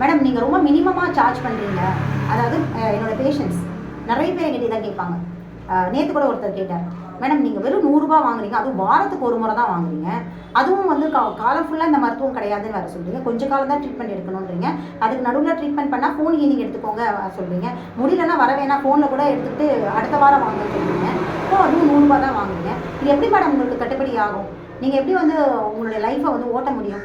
Madam நீங்கள் ரொம்ப மினிமமாக சார்ஜ் பண்ணுறீங்க அதாவது என்னோடய பேஷண்ட்ஸ் நிறைய பேர் என்கிட்ட இதான் கேட்பாங்க. நேற்று கூட ஒருத்தர் கேட்டார். மேடம் நீங்கள் வெறும் நூறுரூபா வாங்குறீங்க. அதுவும் வாரத்துக்கு ஒரு முறை தான் வாங்குறீங்க. அதுவும் வந்து கா காலம் ஃபுல்லாக இந்த மருத்துவம் கிடையாதுன்னு வேறு சொல்கிறீங்க கொஞ்ச காலம் தான் ட்ரீட்மெண்ட் எடுக்கணுன்றீங்க அதுக்கு நடுவில் ட்ரீட்மெண்ட் பண்ணால் ஃபோன் ஈனிங் எடுத்துக்கோங்க சொல்கிறீங்க முடியலன்னா வர வேணா ஃபோனில் கூட எடுத்துகிட்டு அடுத்த வாரம் வாங்க சொல்கிறீங்க இப்போ அதுவும் நூறுரூபா தான் வாங்குறீங்க. இது எப்படி மேடம் உங்களுக்கு கட்டுப்படி ஆகும்? நீங்கள் எப்படி வந்து உங்களுடைய லைஃப்பை வந்து ஓட்ட முடியும்?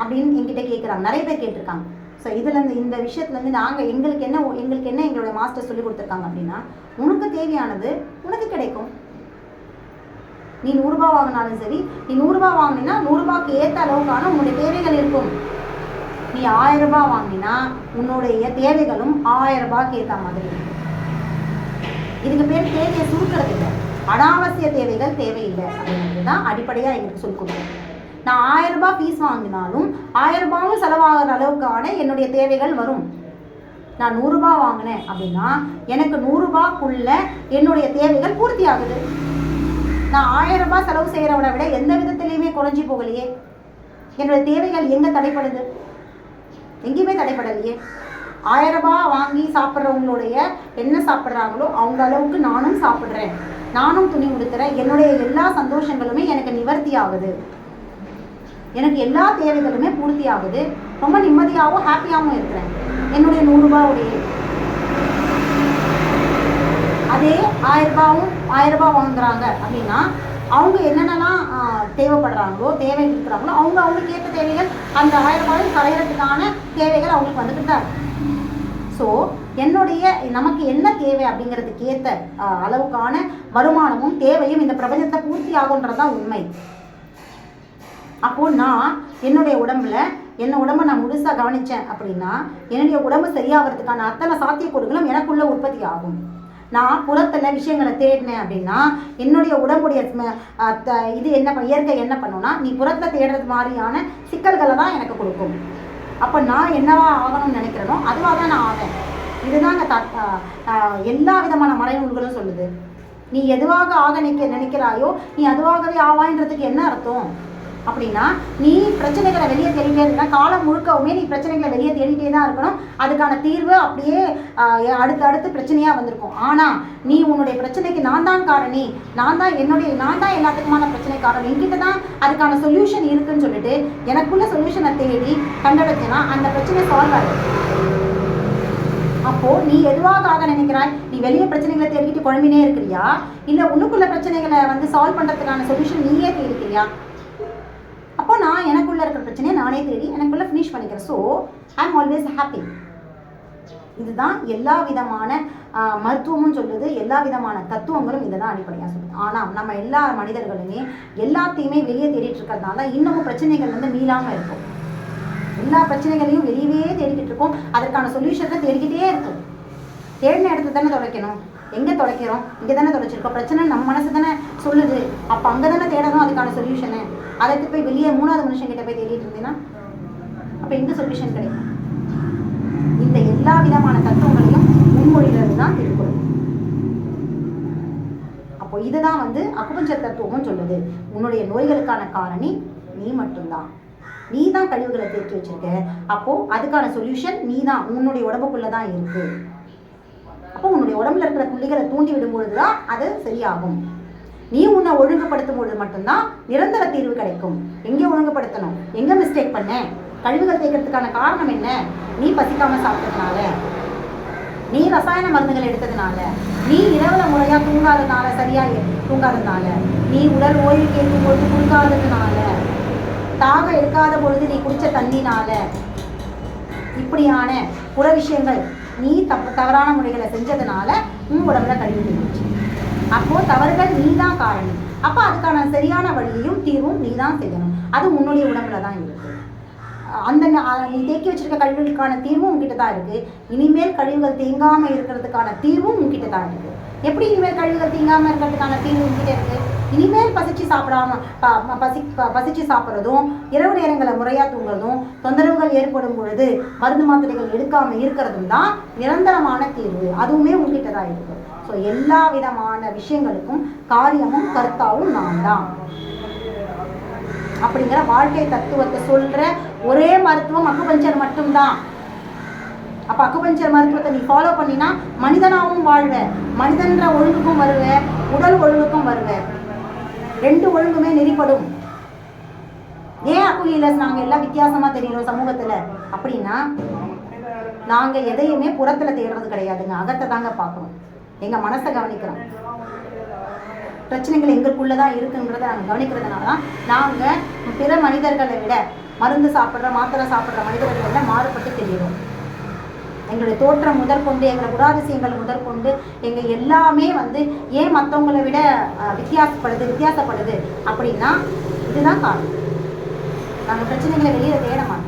அப்படின்னு என்கிட்ட கேட்குறாங்க நிறைய பேர் கேட்டிருக்காங்க. ஸோ இதுலேருந்து இந்த விஷயத்துலேருந்து நாங்கள் எங்களுக்கு என்ன எங்களுக்கு என்ன எங்களுடைய மாஸ்டர் சொல்லி கொடுத்துருக்காங்க அப்படின்னா உனக்கு தேவையானது உனக்கு கிடைக்கும். நீ நூறுரூபா வாங்கினாலும் சரி நீ நூறுரூபா வாங்கினா நூறுரூபாக்கு ஏற்ற அளவுக்கான உன்னுடைய தேவைகள் இருக்கும். நீ ஆயிரம் ரூபாய் வாங்கினா உன்னுடைய தேவைகளும் ஆயிரம் ரூபாய்க்கு ஏற்ற மாதிரி இதுக்கு பேர் தேவையை சுருக்கிறது இல்லை அனாவசிய தேவைகள் தேவையில்லை அப்படிங்கிறது தான் அடிப்படையாக எங்களுக்கு சொல்லிக் கொடுக்குறோம் நான் ஆயிரம் ரூபாய் ஃபீஸ் வாங்கினாலும் ஆயிரம் ரூபாயும் செலவாகிற அளவுக்கான என்னுடைய தேவைகள் வரும். நான் நூறுரூபா வாங்கினேன் அப்படின்னா எனக்கு நூறுரூபாக்குள்ள என்னுடைய தேவைகள் பூர்த்தி ஆகுது நான் ஆயிரம் ரூபாய் செலவு செய்கிறவனை விட எந்த விதத்துலேயுமே குறைஞ்சி போகலையே. என்னுடைய தேவைகள் எங்கே தடைப்படுது எங்கேயுமே தடைப்படலையே ஆயிரம் ரூபாய் வாங்கி சாப்பிட்றவங்களுடைய என்ன சாப்பிட்றாங்களோ அவங்க அளவுக்கு நானும் சாப்பிட்றேன். நானும் துணி உடுத்துறேன். என்னுடைய எல்லா சந்தோஷங்களுமே எனக்கு நிவர்த்தி ஆகுது எனக்கு எல்லா தேவைகளுமே பூர்த்தி ஆகுது ரொம்ப நிம்மதியாகவும் ஹாப்பியாகவும் இருக்கிறேன். என்னுடைய நூறுரூபாவுடைய அதே ஆயிரரூபாவும் ஆயிரரூபா ஆயிரம் வாங்குறாங்க. அப்படின்னா அவங்க என்னென்னலாம் தேவைப்படுறாங்களோ தேவை இருக்கிறாங்களோ அவங்க அவங்களுக்கு ஏற்ற தேவைகள் அந்த ஆயிரம் கலையிறதுக்கான தேவைகள் அவங்களுக்கு வந்துட்டு தான் ஸோ என்னுடைய நமக்கு என்ன தேவை அப்படிங்கிறதுக்கு ஏற்ற அளவுக்கான வருமானமும் தேவையும் இந்த பிரபஞ்சத்தை பூர்த்தி ஆகுன்றது தான் உண்மை. அப்போ நான் என்னுடைய உடம்புல என்ன உடம்ப நான் முழுசாக கவனித்தேன் அப்படின்னா என்னுடைய உடம்பு சரியாகிறதுக்கான அத்தனை சாத்தியக்கூறுகளும் எனக்குள்ளே உற்பத்தி ஆகும். நான் புறத்தில் விஷயங்களை தேடினேன் அப்படின்னா என்னுடைய உடம்புடைய இது என்ன இயற்கை என்ன பண்ணுன்னா நீ புறத்தில் தேடுறது மாதிரியான சிக்கல்களை தான் எனக்கு கொடுக்கும். அப்போ நான் என்னவா ஆகணும்னு நினைக்கிறேனோ அதுவாக தான் நான் ஆவேன். இதுதாங்க த எல்லா விதமான மறைநூல்களும் சொல்லுது. நீ எதுவாக ஆக நினைக்க நினைக்கிறாயோ நீ அதுவாகவே ஆவாயின்றதுக்கு என்ன அர்த்தம்? அப்படின்னா நீ பிரச்சனைகளை வெளியே தேடிட்டே இருந்தா காலம் முழுக்கவுமே நீ பிரச்சனைகளை வெளியே தேடிட்டே தான் இருக்கணும். அதுக்கான தீர்வு அப்படியே அடுத்து அடுத்து பிரச்சனையாக வந்திருக்கும். ஆனால் நீ உன்னுடைய பிரச்சனைக்கு நான் தான் காரணி. நான் தான் என்னுடைய நான் தான் எல்லாத்துக்குமான பிரச்சனை காரணம் என்கிட்ட தான் அதுக்கான சொல்யூஷன் இருக்குன்னு சொல்லிட்டு எனக்குள்ள சொல்யூஷனை தேடி கண்டெடுத்தேன்னா அந்த பிரச்சனை சால்வ் ஆகும் அப்போ நீ எதுவாக ஆக நினைக்கிறாய்? நீ வெளியே பிரச்சனைகளை தேடிக்கிட்டு குழம்பினே இருக்கிறியா? இல்லை உள்ளுக்குள்ள பிரச்சனைகளை வந்து சால்வ் பண்ணுறதுக்கான சொல்யூஷன் நீயே தேடிக்கிறியா? நான் எனக்குள்ள இருக்கிற பிரச்சனையை நானே தேடி எனக்குள்ள ஃபினிஷ் பண்ணிக்கிறேன். So I am always happy இதுதான் எல்லா விதமான மருத்துவமும் சொல்லுது. எல்லா விதமான தத்துவங்களும் இதை தான் அடிப்படையாக சொல்லுது. ஆனால் நம்ம எல்லா மனிதர்களுமே எல்லாத்தையுமே வெளியே தேடிட்டு இருக்கிறதுனால இன்னமும் பிரச்சனைகள் வந்து மீளாமல் இருக்கும். எல்லா பிரச்சனைகளையும் வெளியவே தேடிக்கிட்டு இருக்கோம். அதற்கான சொல்யூஷனை தேடிக்கிட்டே இருக்கும். தேடின இடத்துல தானே துடைக்கணும். எங்கே துடைக்கிறோம்? இங்கே தானே துடைச்சிருக்கோம். பிரச்சனை நம்ம மனசு தானே சொல்லுது. அப்போ அங்கே தானே தேடணும் அதுக்கான சொல்யூஷனு அதுக்கு போய் வெளியே மூணாவது மனுஷங்கிட்ட போய் தேடிட்டு இருந்தேன்னா அப்போ எங்கே சொல்யூஷன் கிடைக்கும். இந்த எல்லா விதமான தத்துவங்களையும் முன்மொழியிலிருந்து தான் திருக்குறள். அப்போ இதுதான் வந்து அக்குபஞ்சர் தத்துவமும் சொல்லுது. உன்னுடைய நோய்களுக்கான காரணி நீ மட்டும்தான். நீ தான் கழிவுகளை தேக்கி வச்சிருக்க. அப்போ அதுக்கான சொல்யூஷன் நீ தான் உன்னுடைய உடம்புக்குள்ள தான் இருக்கு. அப்போ உன்னுடைய உடம்புல இருக்கிற புள்ளிகளை தூண்டி விடும்பொழுது தான் அது சரியாகும். நீ உன்னை ஒழுங்குபடுத்தும் பொழுது மட்டும்தான் நிரந்தர தீர்வு கிடைக்கும். எங்கே ஒழுங்குபடுத்தணும்? எங்கே மிஸ்டேக் பண்ண? கழிவுகள் தேய்க்கிறதுக்கான காரணம் என்ன? நீ பசிக்காமல் சாப்பிட்டதுனால. நீ ரசாயன மருந்துகள் எடுத்ததுனால. நீ இரவுல முறையாக தூங்காததுனால சரியாக எ- தூங்காததுனால. நீ உடல் ஓய்வு கேட்கும் பொழுது கொடுக்காததுனால தாகம் எடுக்காத பொழுது நீ குடித்த தண்ணினால. இப்படியான புற விஷயங்கள் நீ தப்பு தவறான முறைகளை செஞ்சதுனால உன் உடம்புல கழிவு தெரிஞ்சு அப்போ தவறுகள் நீ தான் காரணம். அப்போ அதுக்கான சரியான வழியையும் தீர்வும் நீ தான் செய்யணும். அது உன்னுடைய உடம்புல தான் இருக்கு. அந்த ந- நீ தேக்கி வச்சிருக்க கழிவுகளுக்கான தீர்வும் உங்ககிட்ட தான் இருக்கு. இனிமேல் கழிவுகள் தேங்காம இருக்கிறதுக்கான தீர்வும் உங்ககிட்ட தான் இருக்கு. எப்படி இனிமேல் கழிவுகள் தீங்காமல் இருக்கிறதுக்கான தீர்வு உங்ககிட்ட இருக்கு? இனிமேல் பசிச்சு சாப்பிடாம பசி பசிச்சு சாப்பிட்றதும் இரவு நேரங்களை முறையா தூங்குறதும் தொந்தரவுகள் ஏற்படும் பொழுது மருந்து மாத்திரைகள் எடுக்காம இருக்கிறதும் தான் நிரந்தரமான தீர்வு. அதுவுமே உங்ககிட்ட தான் இருக்கு. ஸோ எல்லா விதமான விஷயங்களுக்கும் காரியமும் கர்த்தாவும் நான் தான் அப்படிங்கிற வாழ்க்கை தத்துவத்தை சொல்ற ஒரே மருத்துவம் அக்குபஞ்சர் மட்டும்தான். அப்போ அக்குபஞ்சர் மருத்துவத்தை நீ ஃபாலோ பண்ணினா மனிதனாகவும் வாழ்வ மனிதன்ற ஒழுங்குக்கும் வருவ உடல் ஒழுங்குக்கும் வருவ. ரெண்டு ஒழுங்குமே நெறிப்படும். ஏன் அக்குயிலஸ் நாங்கள் எல்லாம் வித்தியாசமாக தெரியணும் சமூகத்தில்? அப்படின்னா நாங்கள் எதையுமே புறத்தில் தேடுறது கிடையாதுங்க. அகத்தை தாங்க பார்க்கணும். எங்கள் மனசை கவனிக்கிறோம். பிரச்சனைகள் எங்களுக்குள்ளே தான் இருக்குன்றதை நாங்கள் கவனிக்கிறதுனால தான் நாங்கள் பிற மனிதர்களை விட மருந்து சாப்பிட்ற மாத்திரை சாப்பிட்ற மனிதர்களை விட மாறுபட்டு தெரிகிறோம். எங்களுடைய தோற்றம் முதற்கொண்டு எங்களை குணாதிசயங்கள் முதற்கொண்டு எங்கள் எல்லாமே வந்து ஏன் மற்றவங்களை விட வித்தியாசப்படுது வித்தியாசப்படுது அப்படின்னா இதுதான் காரணம். நாங்கள் பிரச்சனைகளை வெளியில் தேட மாட்டோம்.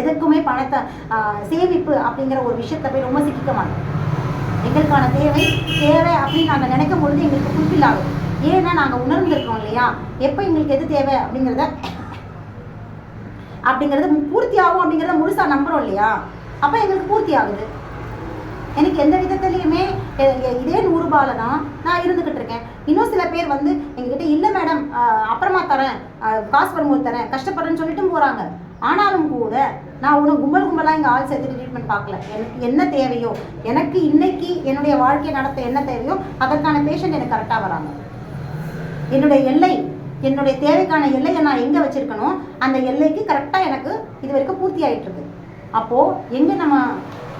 எதுக்குமே பணத்தை சேமிப்பு அப்படிங்கிற ஒரு விஷயத்தை போய் ரொம்ப சிக்கிக்க மாட்டோம். எங்களுக்கான தேவை தேவை அப்படின்னு நாங்கள் நினைக்கும் பொழுது எங்களுக்கு ஃபுல்ஃபில் ஆகும் ஏன்னா நாங்கள் உணர்ந்திருக்கோம் இல்லையா? எப்போ எங்களுக்கு எது தேவை அப்படிங்கிறத அப்படிங்கிறது பூர்த்தி ஆகும் அப்படிங்கிறத முழுசாக நம்புகிறோம் இல்லையா? அப்போ எங்களுக்கு பூர்த்தி ஆகுது எனக்கு எந்த விதத்துலையுமே இதே நூறுபால தான் நான் இருந்துக்கிட்டு இருக்கேன். இன்னும் சில பேர் வந்து எங்ககிட்ட இல்லை மேடம் அப்புறமா தரேன். காசு வரும்போது தரேன். கஷ்டப்படுறேன்னு சொல்லிட்டும் போகிறாங்க ஆனாலும் கூட நான் உன்னை கும்பல் கும்பலாக இங்கே ஆள் சேர்த்து ட்ரீட்மெண்ட் பார்க்கல. எனக்கு என்ன தேவையோ? எனக்கு இன்னைக்கு என்னுடைய வாழ்க்கையை நடத்த என்ன தேவையோ அதற்கான பேஷண்ட் எனக்கு கரெக்டாக வராங்க. என்னுடைய எல்லை என்னுடைய தேவைக்கான எல்லையை நான் எங்கே வச்சுருக்கனோ அந்த எல்லைக்கு கரெக்டாக எனக்கு இது வரைக்கும் பூர்த்தி ஆகிட்டுருக்கு அப்போது எங்கே நம்ம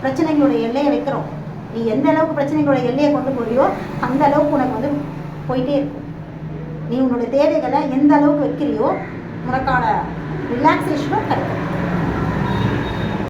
பிரச்சனைகளுடைய எல்லையை வைக்கிறோம்? நீ எந்த அளவுக்கு பிரச்சனைகளோட எல்லையை கொண்டு போறியோ அந்த அளவுக்கு உனக்கு வந்து போயிட்டே இருக்கும். நீ உன்னோட தேவைகளை எந்த அளவுக்கு வைக்கிறியோ உனக்கான ரிலாக்ஸேஷனும் கிடைக்கும்